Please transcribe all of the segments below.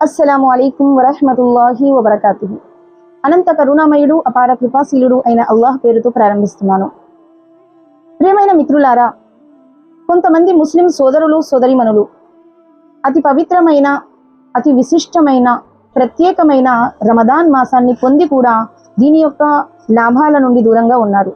అస్సలాము అలైకుం వరహమతుల్లాహి వబర్కాతు అనంత కరుణామయుడు అపార కృపాశీలుడు అయిన అల్లాహ్ పేరుతో ప్రారంభిస్తున్నాను. ప్రియమైన మిత్రులారా కొంతమంది ముస్లిం సోదరులు సోదరిమణులు అతి పవిత్రమైన అతి విశిష్టమైన ప్రత్యేకమైన రమదాన్ మాసాన్ని పొంది కూడా దీని యొక్క లాభాల నుండి దూరంగా ఉన్నారు.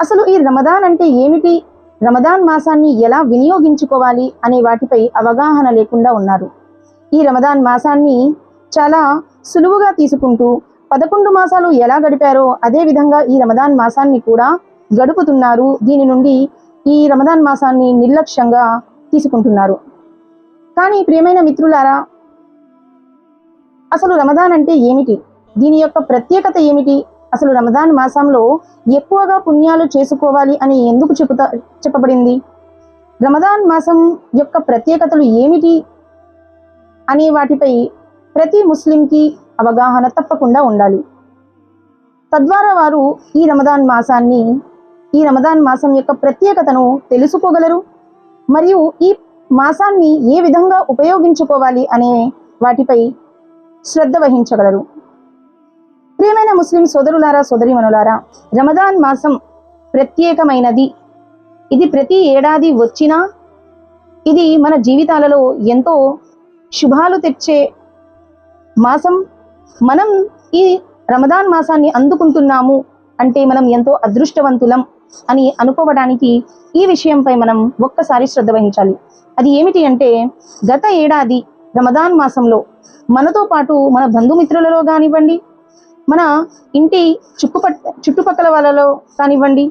అసలు ఈ రమదాన్ అంటే ఏమిటి? రమదాన్ మాసాన్ని ఎలా వినియోగించుకోవాలి అనే వాటిపై అవగాహన లేకుండా ఉన్నారు. ఈ రమదాన్ మాసాన్ని చాలా సులువుగా తీసుకుంటూ పదకొండు మాసాలు ఎలా గడిపారో అదే విధంగా ఈ రమదాన్ మాసాన్ని కూడా గడుపుతున్నారు. దీని నుండి ఈ రమదాన్ మాసాన్ని నిర్లక్ష్యంగా తీసుకుంటున్నారు. కానీ ప్రియమైన మిత్రులారా అసలు రమదాన్ అంటే ఏమిటి? దీని యొక్క ప్రత్యేకత ఏమిటి? అసలు రమదాన్ మాసంలో ఎక్కువగా పుణ్యాలు చేసుకోవాలి అని ఎందుకు చెబుతా చెప్పబడింది? రమదాన్ మాసం యొక్క ప్రత్యేకతలు ఏమిటి? అనే వాటిపై ప్రతి ముస్లింకి అవగాహన తప్పకుండా ఉండాలి. తద్వారా వారు ఈ రమదాన్ మాసాన్ని ఈ రమదాన్ మాసం యొక్క ప్రత్యేకతను తెలుసుకోగలరు మరియు ఈ మాసాన్ని ఏ విధంగా ఉపయోగించుకోవాలి అనే వాటిపై శ్రద్ధ వహించగలరు. ప్రియమైన ముస్లిం సోదరులారా సోదరిమనులారా రమదాన్ మాసం ప్రత్యేకమైనది. ఇది ప్రతి ఏడాది వచ్చినా ఇది మన జీవితాలలో ఎంతో శుభాలు తెచ్చే మాసం మనం ఈ రమదాన్ మాసాన్ని అందుకుంటున్నాము అంటే మనం ఎంతో అదృష్టవంతులం అని అనుకోవడానికి ఈ విషయంపై మనం ఒక్కసారి శ్రద్ధ వహించాలి. అది ఏమిటి అంటే గత ఏడాది రమదాన్ మాసంలో మనతో పాటు మన బంధుమిత్రులలో కానివ్వండి మన ఇంటి చుట్టుపట్ చుట్టుపక్కల వాళ్ళలో కానివ్వండి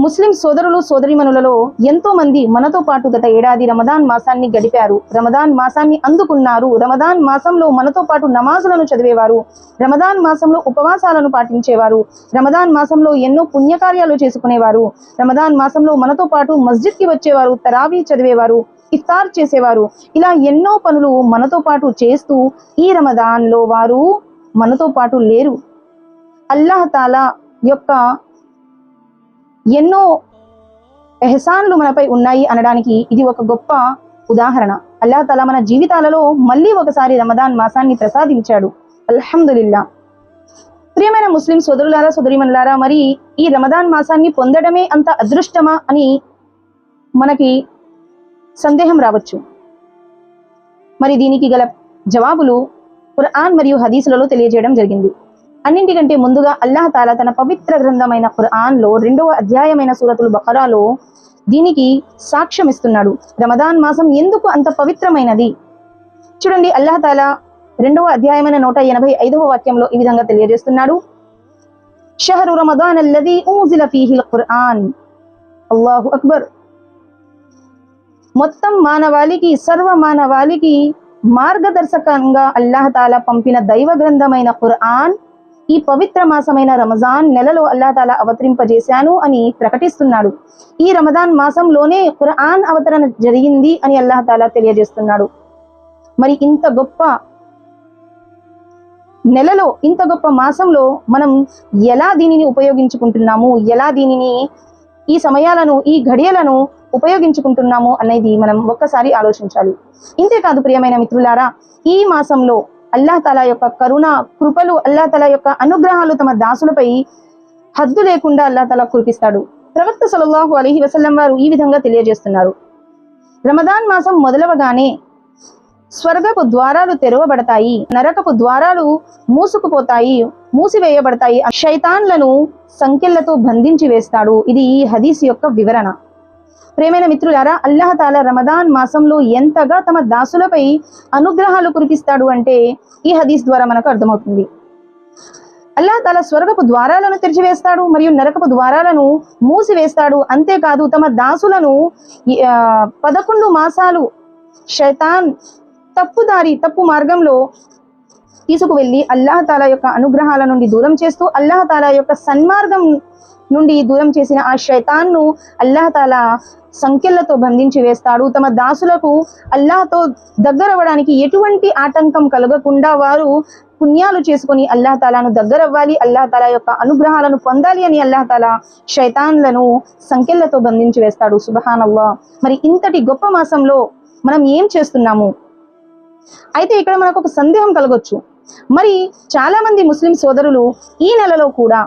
ముస్లిం సోదరులు సోదరిమణులలో ఎంతో మంది మనతో పాటు గత ఏడాది రమదాన్ మాసాన్ని గడిపారు. రమదాన్ మాసాన్ని అందుకున్నారు. రమదాన్ మాసంలో మనతో పాటు నమాజులను చదివేవారు. రమదాన్ మాసంలో ఉపవాసాలను పాటించేవారు. రమదాన్ మాసంలో ఎన్నో పుణ్యకార్యాలు చేసుకునేవారు. రమదాన్ మాసంలో మనతో పాటు మస్జిద్కి వచ్చేవారు తరావీ చదివేవారు ఇఫ్తార్ చేసేవారు. ఇలా ఎన్నో పనులు మనతో పాటు చేస్తూ ఈ రమదాన్లో వారు మనతో పాటు లేరు. అల్లాహ్ తాలా యొక్క ఎన్నో ఎహసాన్లు మనపై ఉన్నాయి అనడానికి ఇది ఒక గొప్ప ఉదాహరణ. అల్లా తలా మన జీవితాలలో మళ్ళీ ఒకసారి రమదాన్ మాసాన్ని ప్రసాదించాడు. అల్హమ్దుల్లా ప్రియమైన ముస్లిం సోదరులారా సోదరిమన్లారా మరి ఈ రమదాన్ మాసాన్ని పొందడమే అంత అదృష్టమా అని మనకి సందేహం రావచ్చు. మరి దీనికి గల జవాబులు ఖురాన్ మరియు హదీసులలో తెలియజేయడం జరిగింది. అన్నింటికంటే ముందుగా అల్లాహ్ తాలా తన పవిత్ర గ్రంథమైన ఖుర్ఆన్లో రెండవ అధ్యాయమైన సూరతులు బఖరాలో దీనికి సాక్ష్యం ఇస్తున్నాడు. రమదాన్ మాసం ఎందుకు అంత పవిత్రమైనది? చూడండి అల్లాహ్ తాలా రెండవ అధ్యాయమైన నూట ఎనభై ఐదవ వాక్యంలో ఈ విధంగా తెలియజేస్తున్నాడు. షహరు రమదాన్ అల్లది ఊజిల ఫీహిల్ అల్లాహు అక్బర్. మొత్తం మానవాళికి సర్వ మానవాళికి మార్గదర్శకంగా అల్లాహ్ తాలా పంపిన దైవ గ్రంథమైన ఖురాన్ ఈ పవిత్ర మాసమైన రమజాన్ నెలలో అల్లాతాల అవతరింపజేశాను అని ప్రకటిస్తున్నాడు. ఈ రమజాన్ మాసంలోనే ఖురాన్ అవతరణ జరిగింది అని అల్లాహతాల తెలియజేస్తున్నాడు. మరి ఇంత గొప్ప నెలలో ఇంత గొప్ప మాసంలో మనం ఎలా దీనిని ఉపయోగించుకుంటున్నాము? ఎలా దీనిని ఈ సమయాలను ఈ ఘడియలను ఉపయోగించుకుంటున్నాము అనేది మనం ఒక్కసారి ఆలోచించాలి. ఇంతేకాదు ప్రియమైన మిత్రులారా ఈ మాసంలో అల్లాహ్ తలా యొక్క కరుణ కృపలు అల్లాహ్ తలా యొక్క అనుగ్రహాలు తమ దాసులపై హద్దు లేకుండా అల్లా తలా కురిపిస్తాడు. ప్రవక్త సలల్లాహు అలీహి వసల్లం వారు ఈ విధంగా తెలియజేస్తున్నారు. రమదాన్ మాసం మొదలవగానే స్వర్గపు ద్వారాలు తెరవబడతాయి నరకపు ద్వారాలు మూసుకుపోతాయి మూసివేయబడతాయి. శైతాన్లను సంఖ్యలతో బంధించి వేస్తాడు. ఇది ఈ హదీస్ యొక్క వివరణ. ప్రేమైన మిత్రులారా అల్లహతాల తాలా రమదాన్ మాసంలో ఎంతగా తమ దాసులపై అనుగ్రహాలు కురిపిస్తాడు అంటే ఈ హదీస్ ద్వారా మనకు అర్థమవుతుంది. అల్లాహ్ తాలా స్వర్గపు ద్వారాలను తెరిచివేస్తాడు మరియు నరకపు ద్వారాలను మూసివేస్తాడు. అంతేకాదు తమ దాసులను పదకొండు మాసాలు శైతాన్ తప్పుదారి తప్పు మార్గంలో తీసుకువెళ్ళి అల్లాహ్ తాలా యొక్క అనుగ్రహాల నుండి దూరం చేస్తూ అల్లాహ్ తాలా యొక్క సన్మార్గం నుండి దూరం చేసిన ఆ శైతాన్ను అల్లాహ్ తాలా సంఖ్యలతో బంధించి వేస్తాడు. తమ దాసులకు అల్లాహ్తో దగ్గరవ్వడానికి ఎటువంటి ఆటంకం కలగకుండా వారు పుణ్యాలు చేసుకొని అల్లాహ్ తాలాను దగ్గరవ్వాలి. అల్లాహ్ తాలా యొక్క అనుగ్రహాలను పొందాలి అని అల్లాహ్ తాలా శైతాన్లను సంఖ్యలతో బంధించి వేస్తాడు. సుబహానల్లా మరి ఇంతటి గొప్ప మాసంలో మనం ఏం చేస్తున్నాము? అయితే ఇక్కడ మనకు ఒక సందేహం కలగొచ్చు. మరి చాలా మంది ముస్లిం సోదరులు ఈ నెలలో కూడా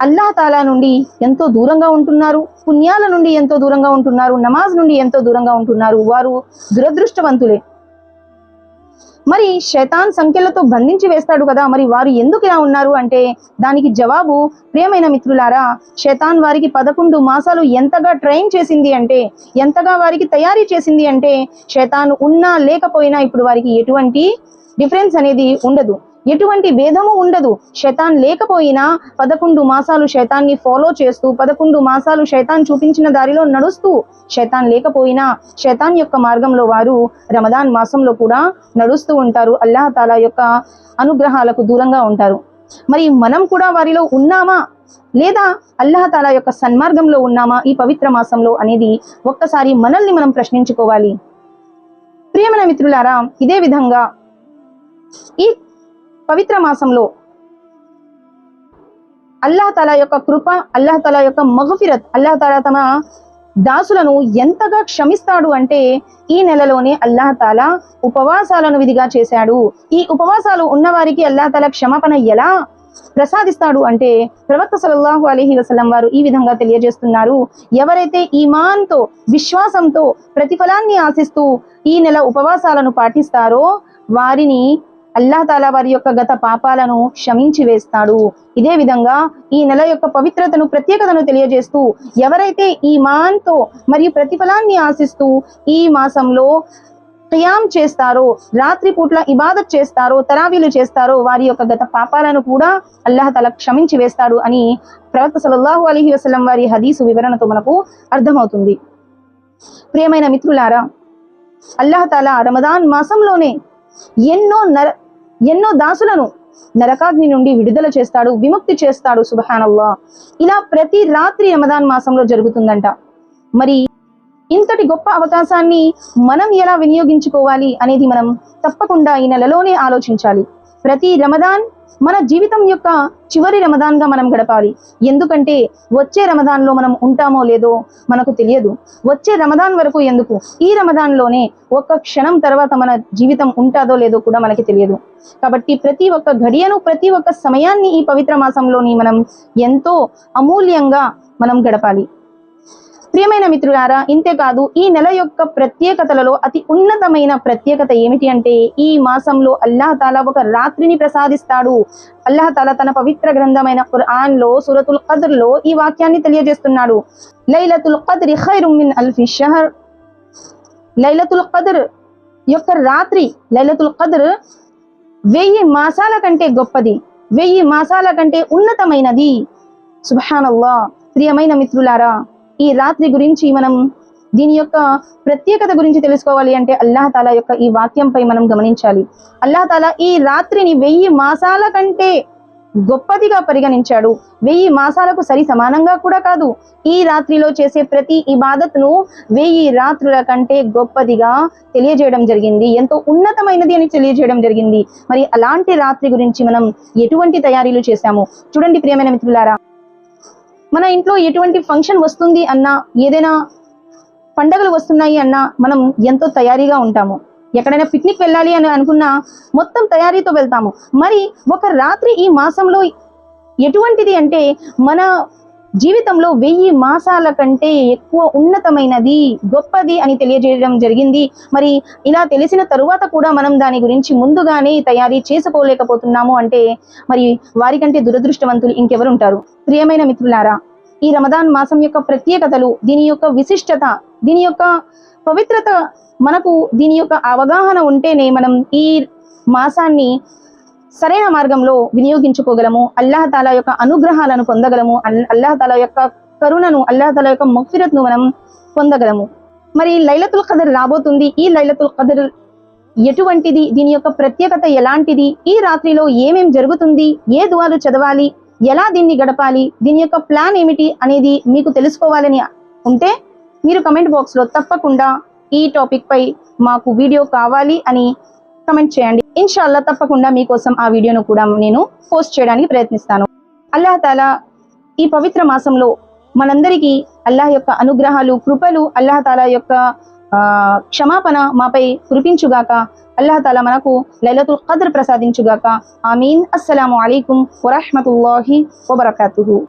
అల్లాహ్ తాలా నుండి ఎంతో దూరంగా ఉంటున్నారు పుణ్యాల నుండి ఎంతో దూరంగా ఉంటున్నారు నమాజ్ నుండి ఎంతో దూరంగా ఉంటున్నారు వారు దురదృష్టవంతులే. మరి శైతాన్ సంఖ్యలతో బంధించి వేస్తాడు కదా మరి వారు ఎందుకు ఇలా ఉన్నారు అంటే దానికి జవాబు ప్రియమైన మిత్రులారా శైతాన్ వారికి పదకొండు మాసాలు ఎంతగా ట్రైన్ చేసింది అంటే ఎంతగా వారికి తయారీ చేసింది అంటే శైతాన్ ఉన్నా లేకపోయినా ఇప్పుడు వారికి ఎటువంటి డిఫరెన్స్ అనేది ఉండదు. ఎటువంటి భేదము ఉండదు. శైతాన్ లేకపోయినా పదకొండు మాసాలు శైతాన్ని ఫాలో చేస్తూ పదకొండు మాసాలు శైతాన్ చూపించిన దారిలో నడుస్తూ శైతాన్ లేకపోయినా శైతాన్ యొక్క మార్గంలో వారు రమదాన్ మాసంలో కూడా నడుస్తూ ఉంటారు. అల్లాహ్ తాలా యొక్క అనుగ్రహాలకు దూరంగా ఉంటారు. మరి మనం కూడా వారిలో ఉన్నామా? లేదా అల్లాహ్ తాలా యొక్క సన్మార్గంలో ఉన్నామా? ఈ పవిత్ర మాసంలో అనేది ఒక్కసారి మనల్ని మనం ప్రశ్నించుకోవాలి. ప్రియమైన మిత్రులారా ఇదే విధంగా ఈ పవిత్ర మాసంలో అల్లాహ్ యొక్క కృప అల్లాహ్ తలా యొక్క మగఫిరత్ అల్లాహతల తమ దాసులను ఎంతగా క్షమిస్తాడు అంటే ఈ నెలలోనే అల్లాహ్ తాలా ఉపవాసాలను విధిగా చేశాడు. ఈ ఉపవాసాలు ఉన్నవారికి అల్లాహ్ తాలా క్షమాపణ ఎలా ప్రసాదిస్తాడు అంటే ప్రవక్త సలల్లాహు అలీహి వసలం వారు ఈ విధంగా తెలియజేస్తున్నారు. ఎవరైతే ఈమాన్తో విశ్వాసంతో ప్రతిఫలాన్ని ఆశిస్తూ ఈ నెల ఉపవాసాలను పాటిస్తారో వారిని అల్లాహ్ తాలా వారి యొక్క గత పాపాలను క్షమించి వేస్తాడు. ఇదే విధంగా ఈ నెల యొక్క పవిత్రతను ప్రత్యేకతను తెలియజేస్తూ ఎవరైతే ఈ మాన్తో మరియు ప్రతిఫలాన్ని ఆశిస్తూ ఈ మాసంలో ఖియాం చేస్తారో రాత్రి పూట్ల ఇబాదత్ చేస్తారో తరావీలు చేస్తారో వారి యొక్క గత పాపాలను కూడా అల్లాహ్ తల క్షమించి వేస్తాడు అని ప్రవక్త సలల్లాహు అలైహి వసలం వారి హదీసు వివరణతో మనకు అర్థమవుతుంది. ప్రియమైన మిత్రులారా అల్లాహ్ తాలా రమదాన్ మాసంలోనే ఎన్నో నర ఎన్నో దాసులను నరకాగ్ని నుండి విడుదల చేస్తాడు విముక్తి చేస్తాడు సుబహానల్లా ఇలా ప్రతి రాత్రి రమదాన్ మాసంలో జరుగుతుందంట. మరి ఇంతటి గొప్ప అవకాశాన్ని మనం ఎలా వినియోగించుకోవాలి అనేది మనం తప్పకుండా ఈ నెలలోనే ఆలోచించాలి. ప్రతి రమదాన్ మన జీవితం యొక్క చివరి రమదాన్గా మనం గడపాలి. ఎందుకంటే వచ్చే రమదాన్లో మనం ఉంటామో లేదో మనకు తెలియదు. వచ్చే రమదాన్ వరకు ఎందుకు? ఈ రమదాన్లోనే ఒక్క క్షణం తర్వాత మన జీవితం ఉంటుందో లేదో కూడా మనకి తెలియదు. కాబట్టి ప్రతి ఒక్క ఘడియను ప్రతి ఒక్క సమయాన్ని ఈ పవిత్ర మాసంలోని మనం ఎంతో అమూల్యంగా మనం గడపాలి. ప్రియమైన మిత్రులారా ఇంతే కాదు ఈ నెల యొక్క ప్రత్యేకతలలో అతి ఉన్నతమైన ప్రత్యేకత ఏమిటి అంటే ఈ మాసంలో అల్లాహ్ తాలా ఒక రాత్రిని ప్రసాదిస్తాడు. అల్లాహతాల తన పవిత్ర గ్రంథమైన ఖురాన్లో సూరతుల్ ఖద్ర్లో ఈ వాక్యాన్ని తెలియజేస్తున్నాడు. లైలతుల్ ఖద్రి ఖైరుమ్ మిన్ అల్ఫి షహర్. లైలతుల్ ఖద్ర్ యొక్క రాత్రి లైలతుల్ ఖద్ర్ వెయ్యి మాసాల కంటే గొప్పది. వెయ్యి మాసాల కంటే ఉన్నతమైనది. సుభానల్లా ప్రియమైన మిత్రులారా ఈ రాత్రి గురించి మనం దీని యొక్క ప్రత్యేకత గురించి తెలుసుకోవాలి అంటే అల్లాహ తాలా యొక్క ఈ వాక్యంపై మనం గమనించాలి. అల్లాహ తాలా ఈ రాత్రిని వెయ్యి మాసాల కంటే గొప్పదిగా పరిగణించాడు. వెయ్యి మాసాలకు సరి సమానంగా కూడా కాదు. ఈ రాత్రిలో చేసే ప్రతి ఇబాదత్ను వెయ్యి రాత్రుల కంటే గొప్పదిగా తెలియజేయడం జరిగింది. ఎంతో ఉన్నతమైనది అని తెలియజేయడం జరిగింది. మరి అలాంటి రాత్రి గురించి మనం ఎటువంటి తయారీలు చేశాము? చూడండి ప్రియమైన మిత్రులారా. మన ఇంట్లో ఎటువంటి ఫంక్షన్ వస్తుంది అన్నా ఏదైనా పండగలు వస్తున్నాయి అన్నా మనం ఎంతో తయారీగా ఉంటాము. ఎక్కడైనా పిక్నిక్ వెళ్ళాలి అని అనుకున్నా మొత్తం తయారీతో వెళ్తాము. మరి ఒక రాత్రి ఈ మాసంలో ఎటువంటిది అంటే మన జీవితంలో వెయ్యి మాసాల కంటే ఎక్కువ ఉన్నతమైనది గొప్పది అని తెలియజేయడం జరిగింది. మరి ఇలా తెలిసిన తరువాత కూడా మనం దాని గురించి ముందుగానే తయారీ చేసుకోలేకపోతున్నాము అంటే మరి వారికంటే దురదృష్టవంతులు ఇంకెవరుంటారు? ప్రియమైన మిత్రులారా ఈ రమదాన్ మాసం యొక్క ప్రత్యేకతలు దీని యొక్క విశిష్టత దీని యొక్క పవిత్రత మనకు దీని యొక్క అవగాహన ఉంటేనే మనం ఈ మాసాన్ని సరైన మార్గంలో వినియోగించుకోగలము అల్లాహ్ తాలా యొక్క అనుగ్రహాలను పొందగలము అల్- అల్లాహ్ తాలా యొక్క కరుణను అల్లాహతాల యొక్క మగ్ఫిరత్ను మనం పొందగలము. మరి లైలతుల్ కదర్ రాబోతుంది. ఈ లైలతుల్ కదర్ ఎటువంటిది? దీని యొక్క ప్రత్యేకత ఎలాంటిది? ఈ రాత్రిలో ఏమేం జరుగుతుంది? ఏ దువాలు చదవాలి? ఎలా దీన్ని గడపాలి? దీని యొక్క ప్లాన్ ఏమిటి అనేది మీకు తెలుసుకోవాలని ఉంటే మీరు కమెంట్ బాక్స్లో తప్పకుండా ఈ టాపిక్ పై మాకు వీడియో కావాలి అని కమెంట్ చేయండి. ఇన్షాల్లా తప్పకుండా మీకోసం ఆ వీడియోను కూడా నేను పోస్ట్ చేయడానికి ప్రయత్నిస్తాను. అల్లాహ్ తాలా ఈ పవిత్ర మాసంలో మనందరికీ అల్లాహ్ యొక్క అనుగ్రహాలు కృపలు అల్లాహ్ తాలా యొక్క క్షమాపణ మాపై కురిపించుగాక అల్లాహతాలా మనకు లైలతుల్ ఖద్ర్ ప్రసాదించుగాక. ఆమీన్. అస్సలాము అలైకుం వరహమతుల్లాహి వబర్కాతుహు.